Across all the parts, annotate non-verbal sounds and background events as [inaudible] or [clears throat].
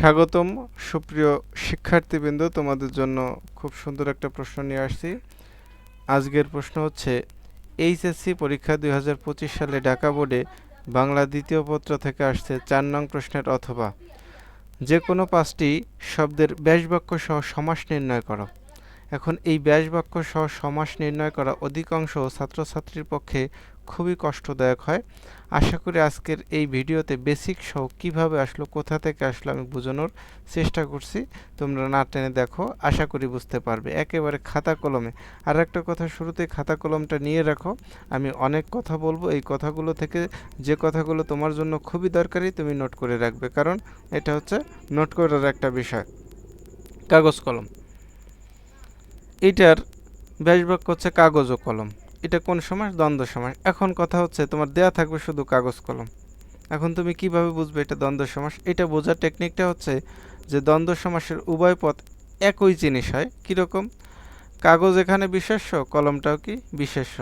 স্বাগতম। সুপ্রিয় শিক্ষার্থীবৃন্দ, তোমাদের জন্য খুব সুন্দর একটা প্রশ্ন নিয়ে আসছি। আজকের প্রশ্ন হচ্ছে, এইচএসসি পরীক্ষা দুই হাজার পঁচিশ সালে ঢাকা বোর্ডে বাংলা দ্বিতীয় পত্র থেকে আসছে চার নং প্রশ্নের অথবা। যে কোনো পাঁচটি শব্দের ব্যাসবাক্য সহ সমাস নির্ণয় করো। এখন এই ব্যাসবাক্য সহ সমাস নির্ণয় করা অধিকাংশ ছাত্রছাত্রীর পক্ষে খুবই কষ্টদায়ক হয়। আশা করি আজকের এই ভিডিওতে বেসিক সহ কীভাবে আসলো, কোথা থেকে আসলো আমি বোঝানোর চেষ্টা করছি। তোমরা না টেনে দেখো, আশা করি বুঝতে পারবে। একেবারে খাতা কলমে। আর একটা কথা শুরুতে খাতা কলমটা নিয়ে রাখো। আমি অনেক কথা বলব, এই কথাগুলো থেকে যে কথাগুলো তোমার জন্য খুবই দরকারি তুমি নোট করে রাখবে। কারণ এটা হচ্ছে নোট করার একটা বিষয়। কাগজ কলম। এইটার ব্যাসবাক্য হচ্ছে কাগজ ও কলম। এটা কোন সমাস দ্বন্দ্ব সমাস এখন কথা হচ্ছে, তোমার দেয়া থাকবে শুধু কাগজ কলম। এখন তুমি কীভাবে বুঝবে এটা দ্বন্দ্ব সমাস এটা বোঝার টেকনিকটা হচ্ছে যে দ্বন্দ্ব সমাসের উভয় পথ একই জিনিস হয়। কীরকম? কাগজ এখানে বিশেষ্য, কলমটাও কি বিশেষ্য?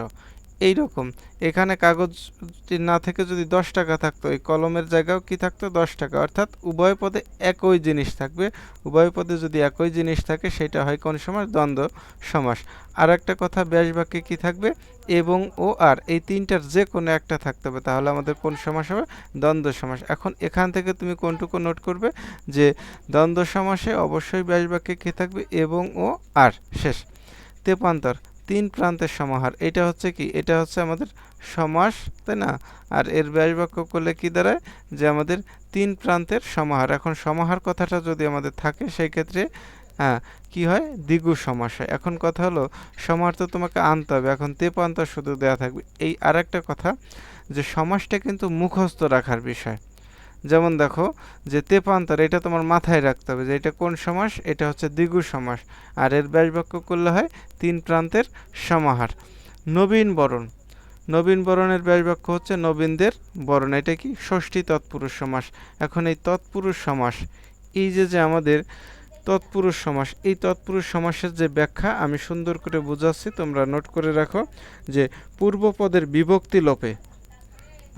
এই রকম এখানে কাগজ না থেকে যদি দশ টাকা থাকতো, এই কলমের জায়গাও কি থাকতো? দশ টাকা। অর্থাৎ উভয় পদে একই জিনিস থাকবে। উভয় পদে যদি একই জিনিস থাকে, সেটা হয় কোন সমাস? দ্বন্দ্ব সমাস। আর একটা কথা, ব্যাস বাক্যে কী থাকবে? এবং, ও, আর, এই তিনটার যে কোনো একটা থাকতে হবে। তাহলে আমাদের কোন সমাস হবে? দ্বন্দ্ব সমাস। এখন এখান থেকে তুমি কোনটুকু নোট করবে? যে দ্বন্দ্ব সমাসে অবশ্যই ব্যাস বাক্যে কী থাকবে? এবং, ও, আর, শেষ। তেপান্তর। তিন প্রান্তের সমাহার। এটা হচ্ছে কি? এটা হচ্ছে আমাদের সমাস, তাই না? আর এর ব্যাসবাক্য করলে কি দাঁড়ায়? যে আমাদের তিন প্রান্তের সমাহার। এখন সমাহার কথাটা যদি আমাদের থাকে, সেই ক্ষেত্রে হ্যাঁ কি হয়? দ্বিগু সমাস হয়। এখন কথা হলো, সমাহার তো তোমাকে আনতে হবে। এখন তেপান্তর শুধু দেওয়া থাকবে। এই আর কথা, যে সমাসটা কিন্তু মুখস্থ রাখার বিষয়। যেমন দেখো যে তেপান্তর, এটা তোমার মাথায় রাখতে হবে যে এটা কোন সমাস? এটা হচ্ছে দ্বিগু সমাস। আর এর ব্যাসবাক্য করলে হয় তিন প্রান্তের সমাহার। নবীন বরণ। নবীন বরণের ব্যাসবাক্য হচ্ছে নবীনদের বরণ। এটা কি? ষষ্ঠী তৎপুরুষ সমাস। এখন এই তৎপুরুষ সমাস, এই যে যে আমাদের তৎপুরুষ সমাস, এই তৎপুরুষ সমাসের যে ব্যাখ্যা আমি সুন্দর করে বুঝাচ্ছি, তোমরা নোট করে রাখো যে পূর্বপদের বিভক্তি লোপে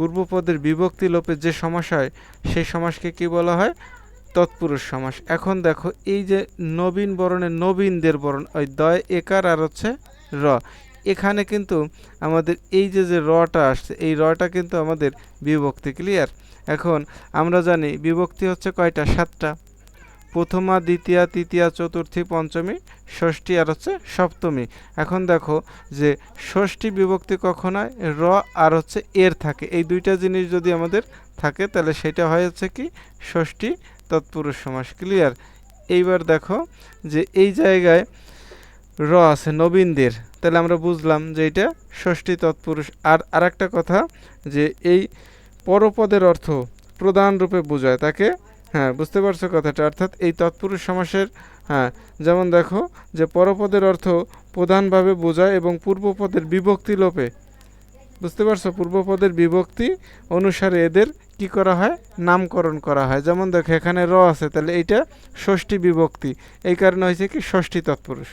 পূর্বপদের বিভক্তি লোপে যে সমাস হয়, সেই সমাসকে কি বলা হয়? তৎপুরুষ সমাস। এখন দেখো, এই যে নবীন বরণের নবীনদের বরণ, ওই দয়, একার আর হচ্ছে র। এখানে কিন্তু আমাদের এই যে যে রটা আসছে, এই রটা কিন্তু আমাদের বিভক্তি ক্লিয়ার এখন আমরা জানি বিভক্তি হচ্ছে কয়টা? সাতটা। প্রথমা, দ্বিতীয়া, তৃতীয়া, চতুর্থী, পঞ্চমী, ষষ্ঠী আর হচ্ছে সপ্তমী। এখন দেখো যে ষষ্ঠী বিভক্তি কখন হয়? র আর হচ্ছে এর থাকে। এই দুইটা জিনিস যদি আমাদের থাকে, তাহলে সেটা হয় হচ্ছে কি? ষষ্ঠী তৎপুরুষ সমাস। ক্লিয়ার এইবার দেখো যে এই জায়গায় র আছে নবীনদের। তাহলে আমরা বুঝলাম যে এটা ষষ্ঠী তৎপুরুষ। আর আরেকটা কথা যে এই পরপদের অর্থ প্রধান রূপে বোঝায়। তাকে হ্যাঁ বুঝতে পারছ কথাটা। অর্থাৎ এই তৎপুরুষ সমাসের হ্যাঁ যেমন দেখো যে পরপদের অর্থ প্রধানভাবে বোঝায় এবং পূর্বপদের বিভক্তি লোপে। বুঝতে পারছ? পূর্বপদের বিভক্তি অনুসারে এদের কি করা হয়? নামকরণ করা হয়। যেমন দেখো, এখানে র আছে, তাহলে এইটা ষষ্ঠী বিভক্তি। এই কারণে হয়েছে কি? ষষ্ঠী তৎপুরুষ।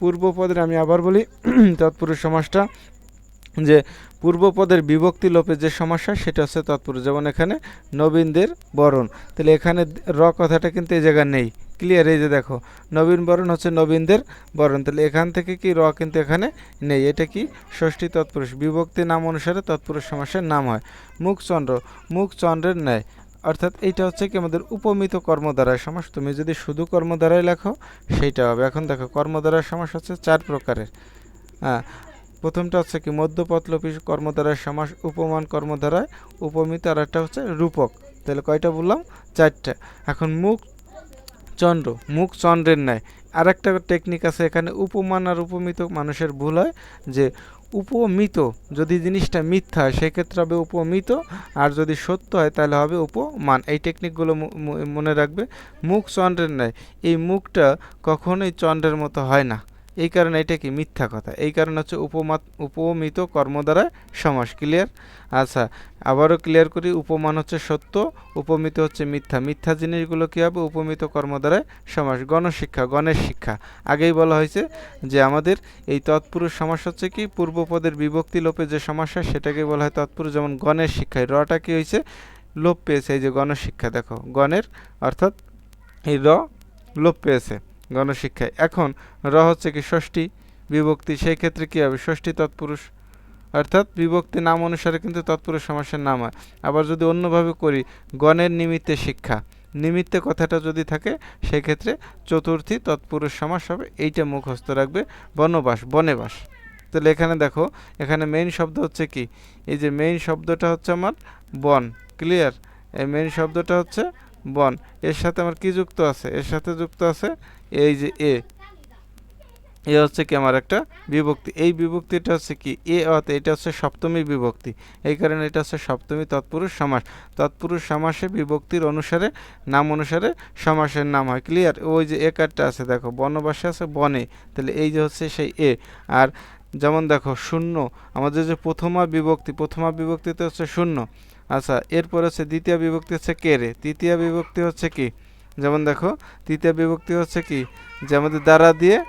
পূর্বপদের, আমি আবার বলি, [clears throat] তৎপুরুষ সমাসটা যে পূর্বপদের বিভক্তি লোপে যে সমস্যা, সেটা হচ্ছে তৎপুরুষ যেমন এখানে নবীনদের বরণ। তাহলে এখানে র কথাটা কিন্তু এই জায়গায় নেই। ক্লিয়ার এই যে দেখো, নবীন বরণ হচ্ছে নবীনদের বরণ। তাহলে এখান থেকে কি র কিন্তু এখানে নেই? এটা কি ষষ্ঠী তৎপুরুষ? বিভক্তি নাম অনুসারে তৎপুরুষ সমাসের নাম হয়। মুখচন্দ্র মুখচন্দ্রের ন্যায়। অর্থাৎ এইটা হচ্ছে কি আমাদের উপমিত কর্ম কর্মদ্বারায় সমাস তুমি যদি শুধু কর্ম কর্মদ্বারায় লেখো, সেইটা হবে। এখন দেখো কর্ম কর্মদ্বারায় সমাস হচ্ছে চার প্রকারের। হ্যাঁ প্রথমটা হচ্ছে কি মধ্যপথলোপী কর্মধারায় সমাস উপমান কর্মধারায় উপমিত, আর একটা হচ্ছে রূপক। তাহলে কয়টা বললাম? চারটা। এখন মুখ চন্দ্র, মুখ চন্দ্রের ন্যায়। আর একটা টেকনিক আছে, এখানে উপমান আর উপমিত মানুষের ভুল হয়, যে উপমিত, যদি জিনিসটা মিথ্যা হয়, সেক্ষেত্রে হবে উপমিত, আর যদি সত্য হয়, তাহলে হবে উপমান। এই টেকনিকগুলো মনে রাখবে। মুখ চন্দ্রের ন্যায়। এই মুখটা কখনোই চন্দ্রের মতো হয় না। এই কারণে এটা কি মিথ্যা কথা? এই কারণে হচ্ছে উপমাত উপমিত কর্ম দ্বারা সমাস ক্লিয়ার আচ্ছা আবারও ক্লিয়ার করি, উপমান হচ্ছে সত্য, উপমিত হচ্ছে মিথ্যা। মিথ্যা জিনিসগুলো কী হবে? উপমিত কর্ম দ্বারা সমাস, গণশিক্ষা গণের শিক্ষা। আগেই বলা হয়েছে যে আমাদের এই তৎপুরুষ সমাস হচ্ছে কি? পূর্বপদের বিভক্তি লোপে যে সমস্যা সেটাকে বলা হয় তৎপুরুষ, যেমন গণের শিক্ষায়। রটা কী হয়েছে? লোপ পেয়েছে, এই যে গণশিক্ষা দেখো। গণের অর্থাৎ এই র লোপ পেয়েছে। গণশিক্ষায়। এখন র হচ্ছে কি ষষ্ঠী বিভক্তি, সেই ক্ষেত্রে কী হবে? ষষ্ঠী তৎপুরুষ। অর্থাৎ বিভক্তি নাম অনুসারে কিন্তু তৎপুরুষ সমাসের নাম হয়। আবার যদি অন্যভাবে করি, গণের নিমিত্তে শিক্ষা। নিমিত্তে কথাটা যদি থাকে সেক্ষেত্রে চতুর্থী তৎপুরুষ সমাস হবে, এইটা মুখস্থ রাখবে বনবাস, বনেবাস। তাহলে এখানে দেখো, এখানে মেইন শব্দ হচ্ছে কি? এই যে মেইন শব্দটা হচ্ছে আমার বন। ক্লিয়ার এই মেইন শব্দটা হচ্ছে বন। এর সাথে আমার কি যুক্ত আছে? এর সাথে যুক্ত আছে এই যে এ এ হচ্ছে কি আমার একটা বিভক্তি। এই বিভক্তিটা হচ্ছে কি, এ অতে এটা হচ্ছে সপ্তমী বিভক্তি। এই কারণে এটা হচ্ছে সপ্তমী তৎপুরুষ সমাস। তৎপুরুষ সমাসে বিভক্তির অনুসারে, নাম অনুসারে সমাসের নাম হয়। ক্লিয়ার ওই যে এ কারটা আছে, দেখো বনবাসে আছে বনে। তাহলে এই যে হচ্ছে সেই এ। আর যেমন দেখো, শূন্য। আমাদের যে প্রথমা বিভক্তি, প্রথমা বিভক্তিতে হচ্ছে শূন্য। আচ্ছা এরপর হচ্ছে দ্বিতীয় বিভক্তি হচ্ছে কেরে তৃতীয় বিভক্তি হচ্ছে কি? যেমন দেখো, তৃতীয় বিভক্তি হচ্ছে কি? যে আমাদের দ্বারা দিয়ে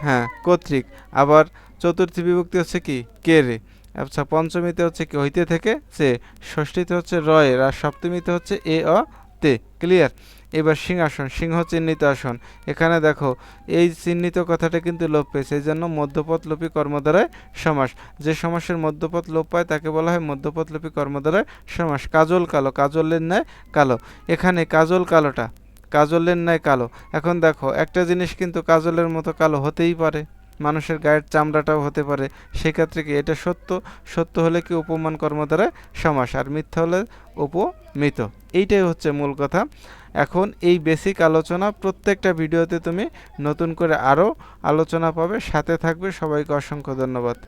হ্যাঁ কর্তৃক। আবার চতুর্থী বিভক্তি হচ্ছে কি? কে রে? আচ্ছা পঞ্চমীতে হচ্ছে কি? হইতে থেকে, সে। ষষ্ঠীতে হচ্ছে রয়ের আর সপ্তমীতে হচ্ছে এ, অ, তে। ক্লিয়ার? এবার সিংহাসন সিংহ চিহ্নিত আসন। এখানে দেখো, এই চিহ্নিত কথাটা কিন্তু লোপ পেয়েছে। এই জন্য মধ্যপথ লোপী কর্মদ্বারায় সমাস। যে সমাসের মধ্যপথ লোপ পায়, তাকে বলা হয় মধ্যপথ লোপী কর্মদ্বারায় সমাস। কাজল কালো, কাজলের ন্যায় কালো। এখানে কাজল কালোটা কাজলের ন্যায় কালো। এখন দেখো, একটা জিনিস কিন্তু কাজলের মতো কালো হতেই পারে। মানুষের গায়ের চামড়াটাও হতে পারে। সেক্ষেত্রে কি এটা সত্য? সত্য হলে কি উপমান কর্ম দ্বারা সমাস, আর মিথ্যা হলে উপমিত এইটাই হচ্ছে মূল কথা। এখন এই বেসিক আলোচনা, প্রত্যেকটা ভিডিওতে তুমি নতুন করে আরও আলোচনা পাবে, সাথে থাকবে। সবাইকে অসংখ্য ধন্যবাদ।